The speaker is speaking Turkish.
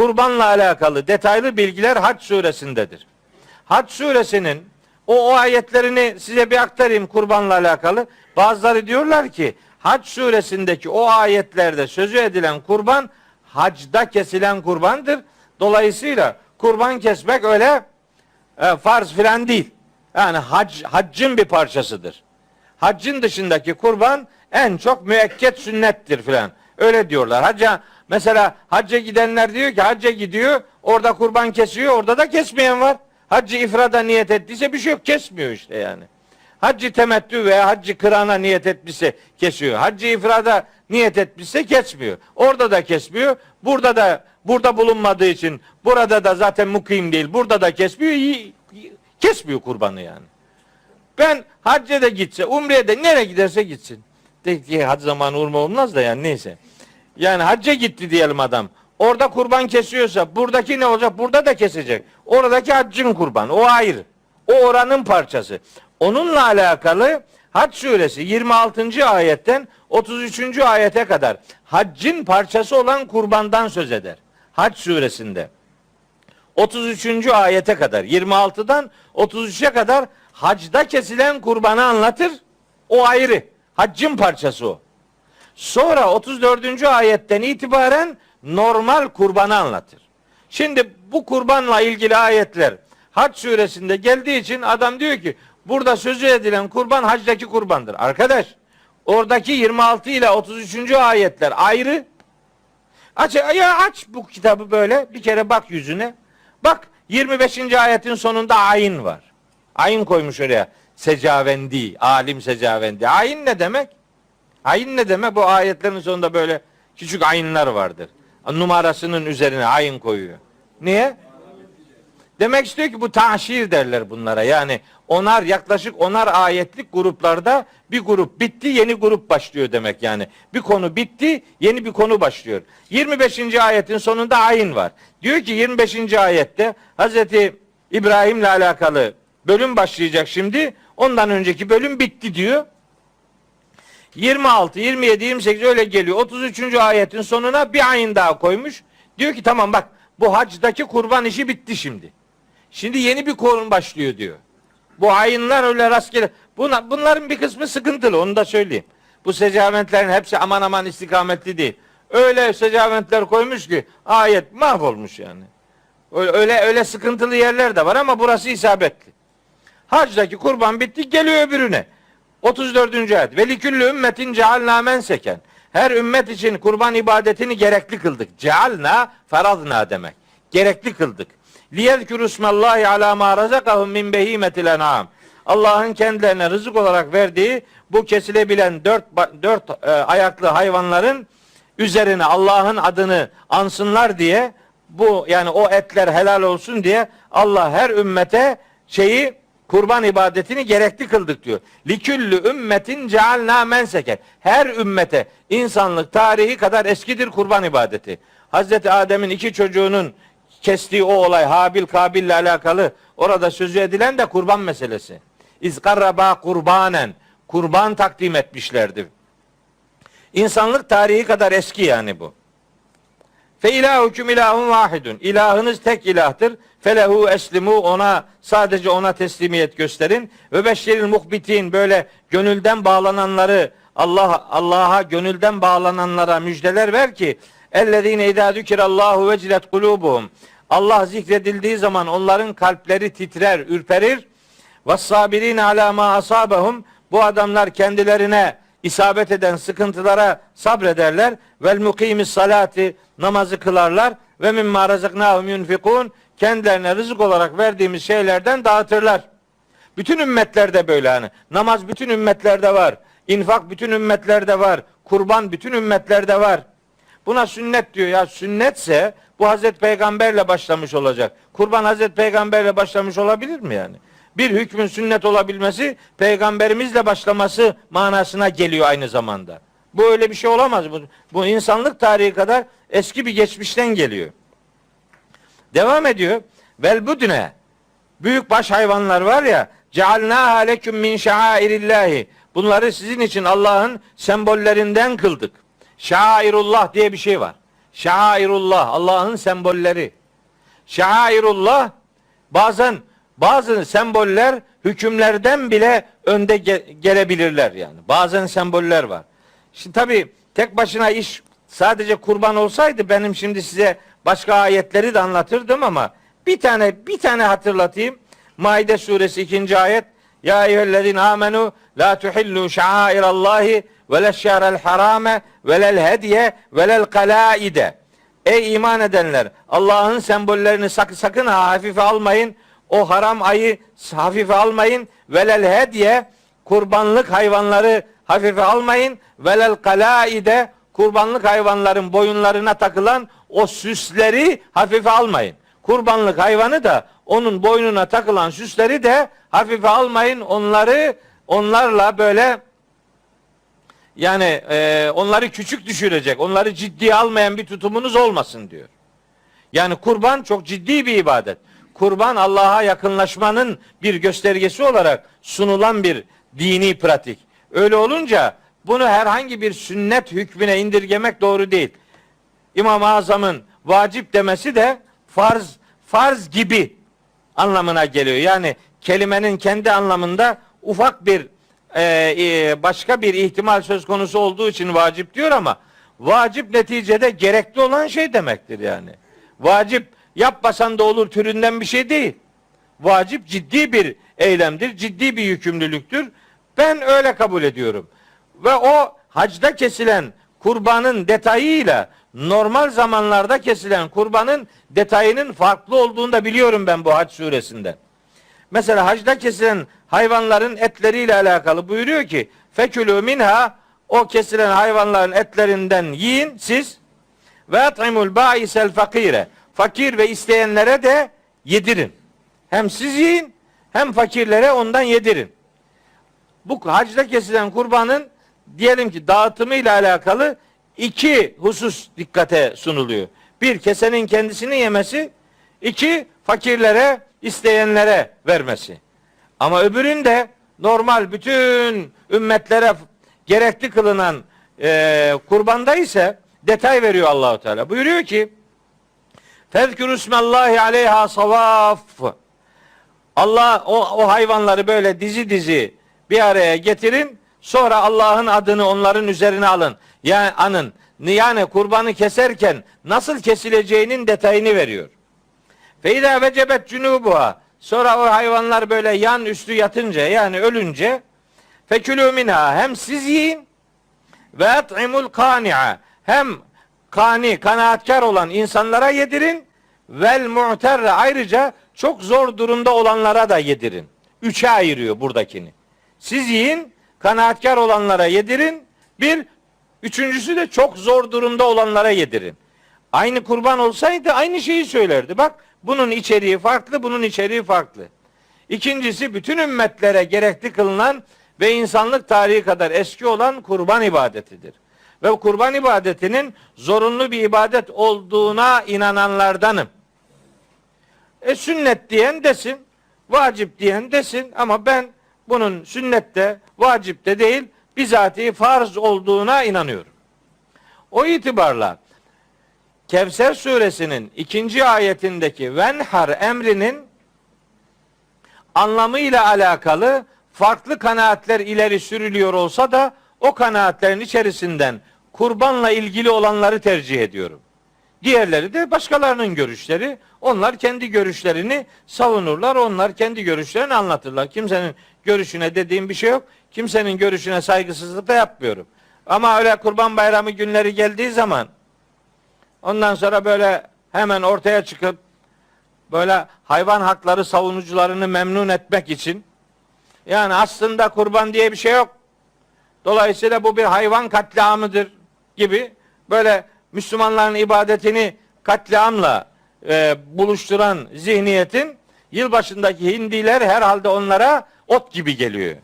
kurbanla alakalı detaylı bilgiler Hac suresindedir. Hac suresinin o, o ayetlerini size bir aktarayım kurbanla alakalı. Bazıları diyorlar ki Hac suresindeki o ayetlerde sözü edilen kurban hacda kesilen kurbandır. Dolayısıyla kurban kesmek öyle e, farz filan değil. Yani hac, haccın bir parçasıdır. Haccın dışındaki kurban en çok müekket sünnettir filan. Öyle diyorlar. Hacca mesela hacca gidenler diyor ki hacca gidiyor orada kurban kesiyor orada da kesmeyen var. Haccı ifrada niyet ettiyse bir şey yok kesmiyor işte yani. Haccı temettü veya haccı kırana niyet etmişse kesiyor. Haccı ifrada niyet etmişse kesmiyor. Orada da kesmiyor. Burada da burada bulunmadığı için burada da zaten mukim değil. Burada da kesmiyor. Kesmiyor kurbanı yani. Ben hacca da gitse, umreye de nereye giderse gitsin. De ki hac zamanı urma olmaz da yani neyse. Yani hacca gitti diyelim adam. Orada kurban kesiyorsa buradaki ne olacak? Burada da kesecek. Oradaki haccın kurbanı. O ayrı. O oranın parçası. Onunla alakalı Hac suresi 26. ayetten 33. ayete kadar haccın parçası olan kurbandan söz eder. Hac suresinde. 33. ayete kadar 26'dan 33'e kadar hacda kesilen kurbanı anlatır. O ayrı. Haccın parçası o. Sonra 34. ayetten itibaren normal kurbanı anlatır. Şimdi bu kurbanla ilgili ayetler Hac suresinde geldiği için adam diyor ki burada sözü edilen kurban hacdaki kurbandır. Arkadaş oradaki 26 ile 33. ayetler ayrı. Aç, ya aç bu kitabı böyle bir kere bak yüzüne. Bak 25. ayetin sonunda ayin var. Ayin koymuş oraya. Secavendi, alim secavendi. Ayin ne demek? Ayin ne demek? Bu ayetlerin sonunda böyle küçük ayinler vardır. Numarasının üzerine ayin koyuyor. Niye? Demek istiyor ki bu taşir derler bunlara. Yani onar yaklaşık onar ayetlik gruplarda bir grup bitti yeni grup başlıyor demek yani. Bir konu bitti yeni bir konu başlıyor. 25. ayetin sonunda ayin var. Diyor ki 25. ayette Hazreti İbrahim'le alakalı bölüm başlayacak şimdi. Ondan önceki bölüm bitti diyor. 26, 27, 28 öyle geliyor. 33. ayetin sonuna bir ayın daha koymuş. Diyor ki tamam bak bu hacdaki kurban işi bitti şimdi. Şimdi yeni bir konu başlıyor diyor. Bu ayınlar öyle rastgele. Buna, bunların bir kısmı sıkıntılı onu da söyleyeyim. Bu secamentlerin hepsi aman aman istikametli değil. Öyle secamentler koymuş ki ayet mahvolmuş yani. Öyle öyle sıkıntılı yerler de var ama burası isabetli. Hacdaki kurban bitti geliyor öbürüne. 34. ayet. Ve liküllü ümmetin cealna menseken. Her ümmet için kurban ibadetini gerekli kıldık. Cealna farazna demek. Gerekli kıldık. Liyezkuru ismallahi ala ma razakahum min behimetil en'am. Allah'ın kendilerine rızık olarak verdiği bu kesilebilen dört, dört e, ayaklı hayvanların üzerine Allah'ın adını ansınlar diye bu yani o etler helal olsun diye Allah her ümmete şeyi kurban ibadetini gerekli kıldık diyor. Liküllü ümmetin cealna menseken. Her ümmete insanlık tarihi kadar eskidir kurban ibadeti. Hazreti Adem'in iki çocuğunun kestiği o olay Habil Kabil ile alakalı orada sözü edilen de kurban meselesi. İzkarraba kurbanen kurban takdim etmişlerdi. İnsanlık tarihi kadar eski yani bu. Fe ilahukum ilahun vahidun. İlahınız tek ilahtır. Felehu eslimu ona sadece ona teslimiyet gösterin. Ve beşeril muhbitin böyle gönülden bağlananları Allah Allah'a gönülden bağlananlara müjdeler ver ki ellezine idâ zükirallahu vecilet kulubuhum. Allah zikredildiği zaman onların kalpleri titrer, ürperir. Ve sabirin ala ma asabahum. Bu adamlar kendilerine isabet eden sıkıntılara sabrederler. Vel mukimis salati namazı kılarlar ve mimma razaknahum yunfikun kendilerine rızık olarak verdiğimiz şeylerden dağıtırlar. Bütün ümmetlerde böyle hani. Namaz bütün ümmetlerde var. İnfak bütün ümmetlerde var. Kurban bütün ümmetlerde var. Buna sünnet diyor ya sünnetse bu Hazreti Peygamberle başlamış olacak. Kurban Hazreti Peygamberle başlamış olabilir mi yani? Bir hükmün sünnet olabilmesi peygamberimizle başlaması manasına geliyor aynı zamanda. Bu öyle bir şey olamaz. Bu, bu insanlık tarihi kadar eski bir geçmişten geliyor. Devam ediyor. Vel budne. Büyük baş hayvanlar var ya. Cealna leküm min şairillahi. Bunları sizin için Allah'ın sembollerinden kıldık. Şairullah diye bir şey var. Şairullah, Allah'ın sembolleri. Şairullah bazen bazı semboller hükümlerden bile önde ge- gelebilirler yani. Bazen semboller var. Şimdi tabii tek başına iş sadece kurban olsaydı benim şimdi size başka ayetleri de anlatırdım ama bir tane bir tane hatırlatayım. Maide suresi 2. ayet. Ya eyyühellezine amenu la tuhillu şairallahi ve leşşârel harame ve lel hediye ve lel kalaide. Ey iman edenler Allah'ın sembollerini sakın, sakın ha hafife almayın. O haram ayı hafife almayın. Velel hediye kurbanlık hayvanları hafife almayın. Velel kalaide kurbanlık hayvanların boyunlarına takılan o süsleri hafife almayın. Kurbanlık hayvanı da onun boynuna takılan süsleri de hafife almayın. Onları onlarla böyle yani e, onları küçük düşürecek, onları ciddiye almayan bir tutumunuz olmasın diyor. Yani kurban çok ciddi bir ibadet. Kurban Allah'a yakınlaşmanın bir göstergesi olarak sunulan bir dini pratik. Öyle olunca bunu herhangi bir sünnet hükmüne indirgemek doğru değil. İmam-ı Azam'ın vacip demesi de farz farz gibi anlamına geliyor. Yani kelimenin kendi anlamında ufak bir e, e, başka bir ihtimal söz konusu olduğu için vacip diyor ama vacip neticede gerekli olan şey demektir yani. Vacip yapmasan da olur türünden bir şey değil. Vacip ciddi bir eylemdir, ciddi bir yükümlülüktür. Ben öyle kabul ediyorum. Ve o hacda kesilen kurbanın detayıyla normal zamanlarda kesilen kurbanın detayının farklı olduğunu da biliyorum ben bu hac suresinde. Mesela hacda kesilen hayvanların etleriyle alakalı buyuruyor ki fekülü minha o kesilen hayvanların etlerinden yiyin siz ve at'imul ba'isel fakire fakir ve isteyenlere de yedirin. Hem siz yiyin hem fakirlere ondan yedirin. Bu hacda kesilen kurbanın diyelim ki dağıtımı ile alakalı iki husus dikkate sunuluyor. Bir kesenin kendisini yemesi, iki fakirlere, isteyenlere vermesi. Ama öbüründe normal bütün ümmetlere gerekli kılınan e, kurbanda ise detay veriyor Allahu Teala. Buyuruyor ki Tezkürü ismallahi aleyha savaf. Allah o, o hayvanları böyle dizi dizi bir araya getirin. Sonra Allah'ın adını onların üzerine alın. Yani anın. Yani kurbanı keserken nasıl kesileceğinin detayını veriyor. Feyda vecebet cunubuha. Sonra o hayvanlar böyle yan üstü yatınca yani ölünce fekülü minha hem siz yiyin ve at'imul kani'a hem kani kanaatkar olan insanlara yedirin vel mu'terre ayrıca çok zor durumda olanlara da yedirin. Üçe ayırıyor buradakini. Siz yiyin, kanaatkar olanlara yedirin. Bir, üçüncüsü de çok zor durumda olanlara yedirin. Aynı kurban olsaydı aynı şeyi söylerdi. Bak bunun içeriği farklı, bunun içeriği farklı. İkincisi bütün ümmetlere gerekli kılınan ve insanlık tarihi kadar eski olan kurban ibadetidir. Ve kurban ibadetinin zorunlu bir ibadet olduğuna inananlardanım. E sünnet diyen desin, vacip diyen desin ama ben bunun sünnette, vacipte değil, bizatihi farz olduğuna inanıyorum. O itibarla Kevser suresinin ikinci ayetindeki venhar emrinin anlamıyla alakalı farklı kanaatler ileri sürülüyor olsa da o kanaatlerin içerisinden kurbanla ilgili olanları tercih ediyorum. Diğerleri de başkalarının görüşleri. Onlar kendi görüşlerini savunurlar. Onlar kendi görüşlerini anlatırlar. Kimsenin görüşüne dediğim bir şey yok. Kimsenin görüşüne saygısızlık da yapmıyorum. Ama öyle kurban bayramı günleri geldiği zaman ondan sonra böyle hemen ortaya çıkıp böyle hayvan hakları savunucularını memnun etmek için yani aslında kurban diye bir şey yok. Dolayısıyla bu bir hayvan katliamıdır gibi böyle Müslümanların ibadetini katliamla e, buluşturan zihniyetin yılbaşındaki hindiler herhalde onlara ot gibi geliyor.